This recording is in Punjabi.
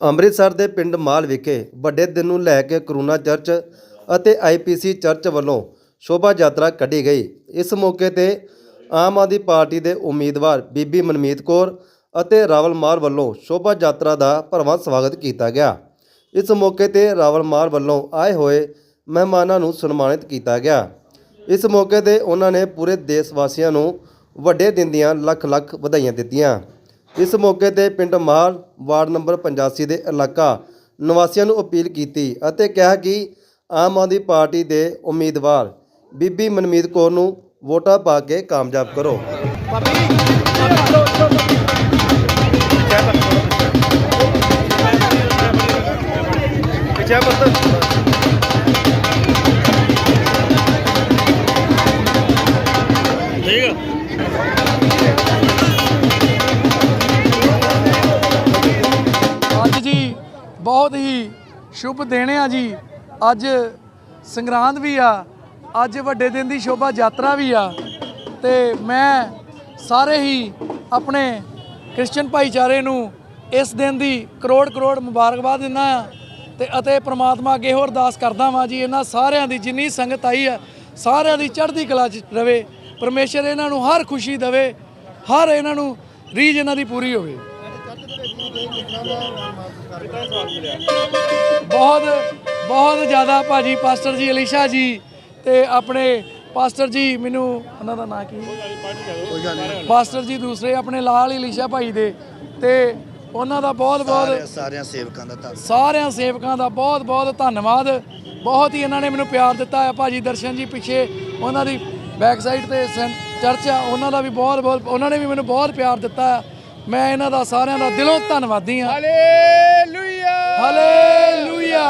ਅੰਮ੍ਰਿਤਸਰ ਦੇ ਪਿੰਡ ਮਾਲ ਵਿਖੇ ਵੱਡੇ ਦਿਨ ਨੂੰ ਲੈ ਕੇ ਕਰੂਨਾ ਚਰਚ ਅਤੇ ਆਈਪੀਸੀ ਚਰਚ ਵੱਲੋਂ ਸ਼ੋਭਾ ਯਾਤਰਾ ਕੱਢੀ ਗਈ। ਇਸ ਮੌਕੇ ਤੇ ਆਮ ਆਦਮੀ ਪਾਰਟੀ ਦੇ ਉਮੀਦਵਾਰ ਬੀਬੀ ਮਨਮੀਤ ਕੌਰ ਅਤੇ ਰਾਵਲ ਮਾਰ ਵੱਲੋਂ ਸ਼ੋਭਾ ਯਾਤਰਾ ਦਾ ਭਰਵਾਂ ਸਵਾਗਤ ਕੀਤਾ ਗਿਆ। ਇਸ ਮੌਕੇ ਤੇ ਰਾਵਲ ਮਾਰ ਵੱਲੋਂ ਆਏ ਹੋਏ ਮਹਿਮਾਨਾਂ ਨੂੰ ਸਨਮਾਨਿਤ ਕੀਤਾ ਗਿਆ। ਇਸ ਮੌਕੇ ਤੇ ਉਹਨਾਂ ਨੇ ਪੂਰੇ ਦੇਸ਼ ਵਾਸੀਆਂ ਨੂੰ ਵੱਡੇ ਦਿਨ ਦੀਆਂ ਲੱਖ ਲੱਖ ਵਧਾਈਆਂ ਦਿੱਤੀਆਂ। ਇਸ ਮੌਕੇ ਤੇ ਪਿੰਡ ਮਾਲ ਵਾਰਡ ਨੰਬਰ 85 ਦੇ ਇਲਾਕਾ ਨਿਵਾਸੀਆਂ ਨੂੰ ਅਪੀਲ ਕੀਤੀ ਅਤੇ ਕਿਹਾ ਕਿ ਆਮ ਆਦਮੀ ਪਾਰਟੀ ਦੇ ਉਮੀਦਵਾਰ ਬੀਬੀ ਮਨਮੀਤ ਕੌਰ ਨੂੰ ਵੋਟਾਂ ਪਾ ਕੇ ਕਾਮਯਾਬ ਕਰੋ। ਅੱਜ ਬਹੁਤ ਹੀ ਸ਼ੁਭ ਦੇਣੇ ਆ ਜੀ। ਅੱਜ ਸੰਗਰਾਂਦ ਵੀ ਆ, ਅੱਜ ਵੱਡੇ ਦਿਨ ਦੀ ਸ਼ੋਭਾ ਯਾਤਰਾ ਵੀ ਆ। ਤੇ ਮੈਂ ਸਾਰੇ ਹੀ ਆਪਣੇ ਕ੍ਰਿਸਚੀਅਨ ਭਾਈਚਾਰੇ ਨੂੰ ਇਸ ਦਿਨ ਦੀ ਕਰੋੜ ਕਰੋੜ ਮੁਬਾਰਕਬਾਦ ਦਿੰਦਾ ਆ ਤੇ ਅਤੇ ਪ੍ਰਮਾਤਮਾ ਅੱਗੇ ਹੋਰ ਅਰਦਾਸ ਕਰਦਾ ਵਾਂ ਜੀ, ਇਹਨਾਂ ਸਾਰਿਆਂ ਦੀ ਜਿੰਨੀ ਸੰਗਤ ਆਈ ਆ, ਸਾਰਿਆਂ ਦੀ ਚੜ੍ਹਦੀ ਕਲਾ 'ਚ ਰਵੇ। ਪਰਮੇਸ਼ਰ ਇਹਨਾਂ ਨੂੰ ਹਰ ਖੁਸ਼ੀ ਦੇਵੇ, ਹਰ ਇਹਨਾਂ ਨੂੰ ਰੀਝ ਇਹਨਾਂ ਦੀ ਪੂਰੀ ਹੋਵੇ। ਬਹੁਤ ਬਹੁਤ ਜ਼ਿਆਦਾ ਭਾਜੀ ਪਾਸਟਰ ਜੀ ਅਲੀਸ਼ਾ ਜੀ ਤੇ ਆਪਣੇ ਪਾਸਟਰ ਜੀ ਮੈਨੂੰ ਉਹਨਾਂ ਦਾ ਨਾਂ ਕੀ? ਪਾਸਟਰ ਜੀ ਦੂਸਰੇ ਆਪਣੇ ਲਾਲ ਅਲੀਸ਼ਾ ਭਾਈ ਦੇ ਤੇ ਉਹਨਾਂ ਦਾ ਬਹੁਤ ਬਹੁਤ ਸਾਰੇ ਸਾਰਿਆਂ ਸੇਵਕਾਂ ਦਾ ਧੰਨਵਾਦ। ਸਾਰਿਆਂ ਸੇਵਕਾਂ ਦਾ ਬਹੁਤ ਬਹੁਤ ਧੰਨਵਾਦ। ਬਹੁਤ ਹੀ ਇਹਨਾਂ ਨੇ ਮੈਨੂੰ ਪਿਆਰ ਦਿੱਤਾ ਹੈ ਭਾਜੀ ਦਰਸ਼ਨ ਜੀ ਪਿੱਛੇ। ਉਹਨਾਂ ਦੀ ਬੈਕ ਸਾਈਡ ਤੇ ਚਰਚ ਆ ਉਹਨਾਂ ਦਾ ਵੀ ਬਹੁਤ ਬਹੁਤ ਉਹਨਾਂ ਨੇ ਵੀ ਮੈਨੂੰ ਬਹੁਤ ਪਿਆਰ ਦਿੱਤਾ। ਹੈ ਮੈਂ ਇਹਨਾਂ ਦਾ ਸਾਰਿਆਂ ਦਾ ਦਿਲੋਂ ਧੰਨਵਾਦੀ ਹਾਂ। Hallelujah hallelujah